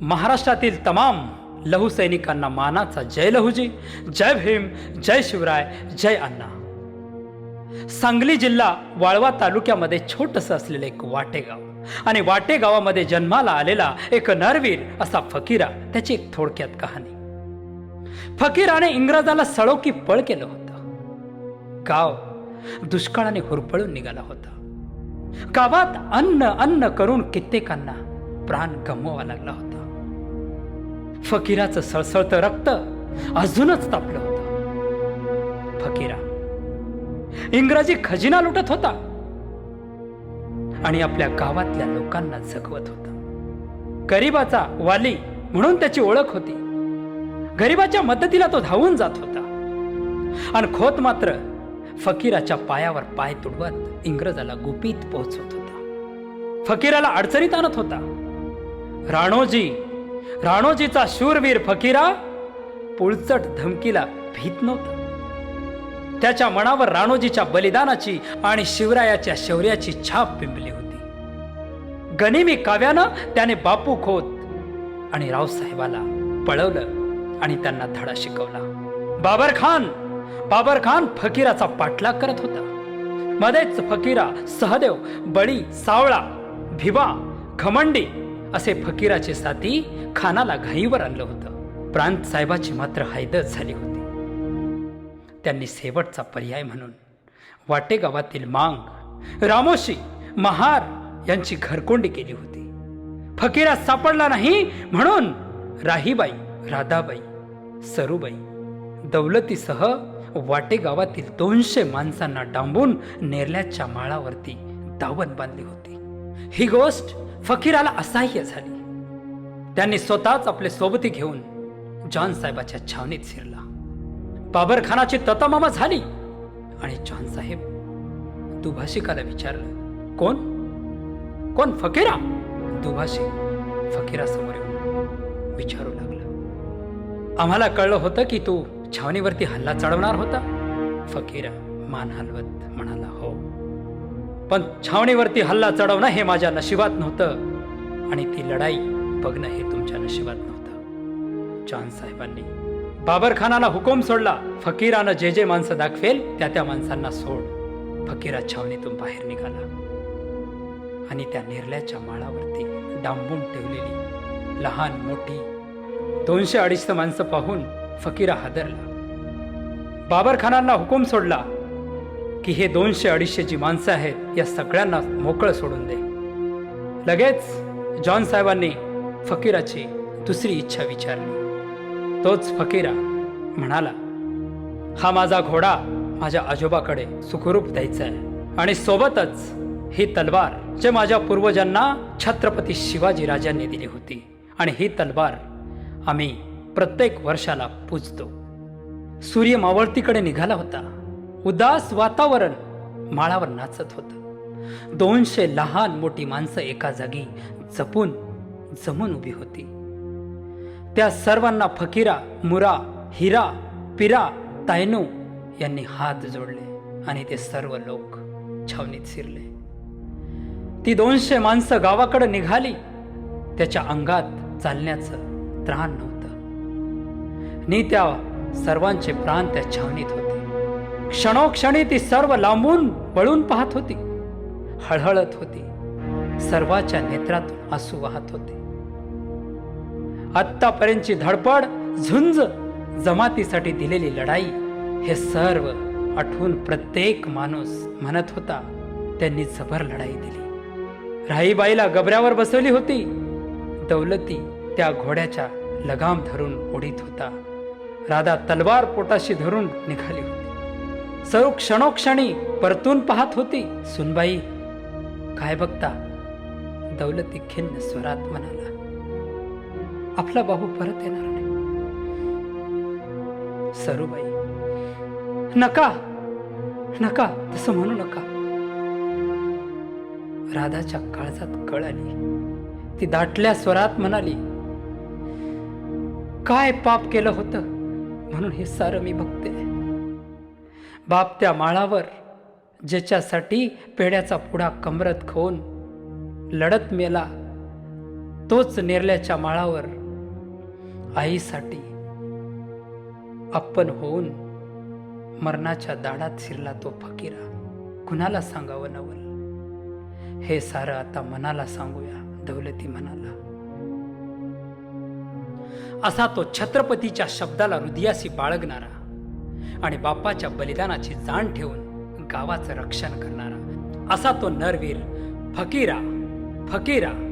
महाराष्ट्रातील तमाम लहूसैनिकांना मानाचा जय लहूजी जय भीम जय शिवराय जय अण्णा. सांगली जिल्हा वाळवा तालुक्यामध्ये छोटस असलेलं एक वाटेगाव आणि वाटे गावामध्ये जन्माला आलेला एक नरवीर असा फकीरा त्याची एक थोडक्यात कहाणी. फकीराने इंग्रजाला सळो की पळ केलं होतं. गाव दुष्काळाने हुरपळून निघाला होता. गावात अन्न अन्न करून कित्येकांना प्राण गमवावा लागला होता. फकीराचं सळसळतं रक्त अजूनच तापलं होतं. फकीरा इंग्रजी खजिना लुटत होता आणि आपल्या गावातल्या लोकांना जगवत होता. गरीबाचा वाली म्हणून त्याची ओळख होती. गरीबाच्या मदतीला तो धावून जात होता. आणि खोत मात्र फकीराच्या पायावर पाय तुडवत इंग्रजाला गुपित पोहोचवत होता. फकीराला अडचणीत आणत होता. राणोजी राणोजीचा शूरवीर फकीरा पुळचट धमकीला भीत नव्हता. त्याच्या मनावर राणोजीच्या बलिदानाची आणि शिवरायाच्या शौर्याची छाप पिंपली होती. गनिमी काव्यानं त्याने बापू खोत आणि रावसाहेबाला पळवलं आणि त्यांना धडा शिकवला. बाबर खान बाबर खान फकीराचा पाठलाग करत होता. मध्येच फकीरा सहदेव बळी सावळा भिवा घमंडी असे फकीराचे साथी खानाला घाईवर आणलं होतं. प्रांत साहेबाची मात्र हैदत झाली होती. त्यांनी शेवटचा पर्याय म्हणून वाटेगावातील मांग रामोशी महार यांची घरकोंडी केली होती. फकीरा सापडला नाही म्हणून राहीबाई राधाबाई सरूबाई दौलतीसह वाटेगावातील दोनशे माणसांना डांबून नेरल्याच्या माळावरती दावण बांधली होती. ही गोष्ट फकीराला असह्य झाली. त्यांनी स्वतःच आपले सोबती घेऊन जॉन साहेबाच्या छावणीत शिरला. बाबर खानाची ततामामा झाली. आणि जॉन साहेब दुभाषिकाला विचारलं कोण? कोण फकीरा? दुभाषिक फकीरासमोर येऊन विचारू लागला. आम्हाला कळलं होतं की तू छावणीवरती हल्ला चढवणार होता. फकीरा मान हलवत म्हणाला हो. पण छावणीवरती हल्ला चढवणं हे माझ्या नशिबात नव्हतं. आणि ती लढाई बघणं हे तुमच्या नशिबात नव्हतं. जॉन साहेबांनी बाबर खानाला हुकूम सोडला. फकीरानं जे जे माणसं दाखवेल त्या त्या माणसांना सोड. फकीरा छावणीतून बाहेर निघाला. आणि त्या निर्ल्याच्या माळावरती डांबून ठेवलेली लहान मोठी दोनशे अडीचशे माणसं पाहून फकीरा हादरला. बाबर खानांना हुकूम सोडला. की हे दोनशे अडीचशे जी माणसं आहेत या सगळ्यांना मोकळं सोडून दे. लगेच जॉन साहेबांनी फकीराची दुसरी इच्छा विचारली. तोच फकीरा म्हणाला हा माझा घोडा माझ्या आजोबाकडे सुखरूप द्यायचा आहे आणि सोबतच ही तलवार जे माझ्या पूर्वजांना छत्रपती शिवाजी राजांनी दिली होती आणि ही तलवार आम्ही प्रत्येक वर्षाला पूजतो. सूर्य मावळतीकडे निघाला होता. उदास वातावरण माळावर नाचत होतं. दोनशे लहान मोठी माणसं एका जागी जपून जमून उभी होती. त्या सर्वांना फकीरा मुरा हिरा पिरा तायनू यांनी हात जोडले आणि ते सर्व लोक छावणीत शिरले. ती दोनशे माणसं गावाकडे निघाली. त्याच्या अंगात चालण्याचं त्राण नव्हतं. नी त्या सर्वांचे प्राण त्या छावणीत होते. क्षणोक्षणी ती सर्व लांबून वळून पाहत होती. हळहळत होती. सर्वाच्या नेत्रातून आसू वाहत होते. आत्तापर्यंतची धडपड झुंज जमातीसाठी दिलेली लढाई हे सर्व आठवून प्रत्येक माणूस म्हणत होता त्यांनी जबर लढाई दिली. राहीबाईला गबऱ्यावर बसवली होती. दौलती त्या घोड्याच्या लगाम धरून उडीत होता. राधा तलवार पोटाशी धरून निघाली होती. सर्व क्षणोक्षणी परतून पाहत होती. सुनबाई काय बघता? दौलती खिन्न स्वरात म्हणाला आपला बाबू परत येणार नाही. सरूबाई नका नका तसं म्हणू नका. राधाच्या काळजात कळ आली. ती दाटल्या स्वरात म्हणाली काय पाप केलं होतं? म्हणून हे सारं मी बघते. बाप त्या माळावर ज्याच्यासाठी पेड्याचा पुढा कमरत खाऊन लढत मेला तोच नेरल्याच्या माळावर आईसाठी आपण होऊन मरणाच्या दाडात शिरला तो फकीरा. कुणाला सांगावं नवल? हे सारं आता मनाला सांगूया दौलती मनाला. असा तो छत्रपतीच्या शब्दाला हृदयाशी बाळगणारा आणि बाप्पाच्या बलिदानाची जाण ठेवून गावाचं रक्षण करणारा असा तो नरवीर फकीरा फकीरा.